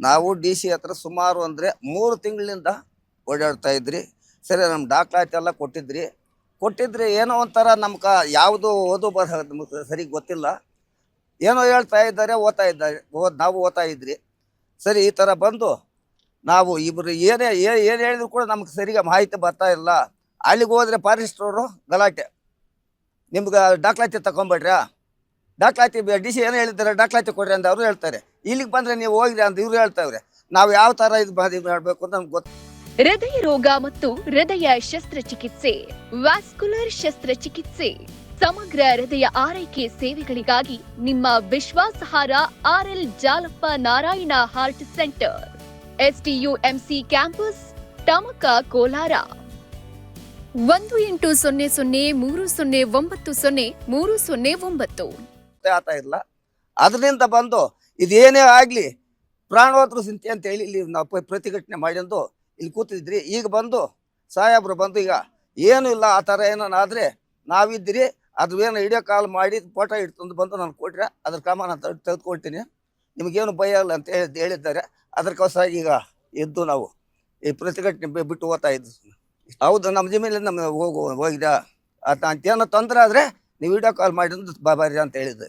ನಾವು D C ಹತ್ರ ಸುಮಾರು ಅಂದರೆ ಮೂರು ತಿಂಗಳಿಂದ ಓಡಾಡ್ತಾ ಇದ್ರಿ. ಸರಿ ನಮ್ಮ ಡಾಕ್ಟರ್ ಎಲ್ಲ ಕೊಟ್ಟಿದ್ರಿ. ಕೊಟ್ಟಿದ್ರೆ ಏನೋ ಒಂಥರ ನಮ್ಗೆ ಯಾವುದು ಓದು ಬರಹ ಸರಿ ಗೊತ್ತಿಲ್ಲ. ಏನೋ ಹೇಳ್ತಾ ಇದ್ದಾರೆ, ಓದ್ತಾ ಇದ್ದಾರೆ, ಓದ್, ನಾವು ಓದ್ತಾ ಇದ್ರಿ. ಸರಿ, ಈ ಥರ ಬಂದು ನಾವು ಇಬ್ಬರು ಏನೇ ಏನು ಹೇಳಿದ್ರು ಕೂಡ ನಮ್ಗೆ ಸರಿಗೆ ಮಾಹಿತಿ ಬರ್ತಾ ಇಲ್ಲ. ಅಲ್ಲಿಗೆ ಹೋದ್ರೆ ಫಾರೆಸ್ಟ್ರವರು ಗಲಾಟೆ. ನಿಮ್ಗೆ ದಾಖಲಾತಿ ತಗೊಂಬೇಡ್ರಾ ದಾಖಲಾತಿ ಡಿ ಸಿ ಏನು ಹೇಳಿದ್ದಾರೆ ದಾಖಲಾತಿ ಕೊಡ್ರಿ ಅಂತ ಅವರು ಹೇಳ್ತಾರೆ. ಇಲ್ಲಿಗೆ ಬಂದರೆ ನೀವು ಹೋಗ್ರಿ ಅಂತ ಇವ್ರು ಹೇಳ್ತಾವ್ರೆ. ನಾವು ಯಾವ ಥರ ಇದು ಮಾಡಬೇಕು ಅಂತ ನಮ್ಗೆ ಗೊತ್ತು ಹೃದಯ ರೋಗ ಮತ್ತು ಹೃದಯ ಶಸ್ತ್ರಚಿಕಿತ್ಸೆ, ವ್ಯಾಸ್ಕುಲರ್ ಶಸ್ತ್ರಚಿಕಿತ್ಸೆ, ಸಮಗ್ರ ಹೃದಯ ಆರೈಕೆ ಸೇವೆಗಳಿಗಾಗಿ ನಿಮ್ಮ ವಿಶ್ವಾಸಾರ್ R L Jalappa Narayana heart centre STUMC campus, Tamaka Kolar. ಒಂದು ಎಂಟು ಸೊನ್ನೆ ಸೊನ್ನೆ ಮೂರು ಸೊನ್ನೆ ಒಂಬತ್ತು ಸೊನ್ನೆ ಮೂರು ಸೊನ್ನೆ ಒಂಬತ್ತು. ಗೊತ್ತೇ ಇಲ್ಲ ಅದರಿಂದ ಬಂದು ಇದೇನೇ ಆಗಲಿ ಪ್ರಾಣೋತ್ರ ಸಿಂತೆ ಅಂತ ಹೇಳಿ ಇಲ್ಲಿ ನಾವು ಪ್ರತಿಭಟನೆ ಮಾಡಿದ್ದು ಇಲ್ಲಿ ಕೂತಿದ್ರಿ. ಈಗ ಬಂದು ಸಾಹೇಬ್ರು ಬಂದು ಈಗ ಏನೂ ಇಲ್ಲ, ಆ ಥರ ಏನಾದ್ರೆ ನಾವಿದ್ರಿ ಅದು ಏನು ವಿಡಿಯೋ ಕಾಲ್ ಮಾಡಿ ಫೋಟೋ ಇಡ್ತಂದು ಬಂದು ನಾನು ಕೊಟ್ರೆ ಅದ್ರ ಕ್ರಮ ನಾನು ತೆಗ್ದು- ತೆಗೆದುಕೊಳ್ತೀನಿ. ನಿಮಗೇನು ಭಯ ಇಲ್ಲ ಅಂತ ಹೇಳಿ ಹೇಳಿದ್ದಾರೆ. ಅದಕ್ಕೋಸ್ಕರ ಈಗ ಎದ್ದು ನಾವು ಈ ಪ್ರತಿಭಟನೆ ಬಿಟ್ಟು ಓದ್ತಾ ಇದ್ದು ಹೌದು, ನಮ್ಮ ಜಮೀನಲ್ಲಿ ನಮ್ಮ ಹೋಗು ಹೋಗಿದ. ಅಂತ ಏನೋ ತೊಂದರೆ ಆದರೆ ನೀವು ವಿಡಿಯೋ ಕಾಲ್ ಮಾಡಿ ಬಾ ಬರ್ರಿ ಅಂತ ಹೇಳಿದ್ದೆ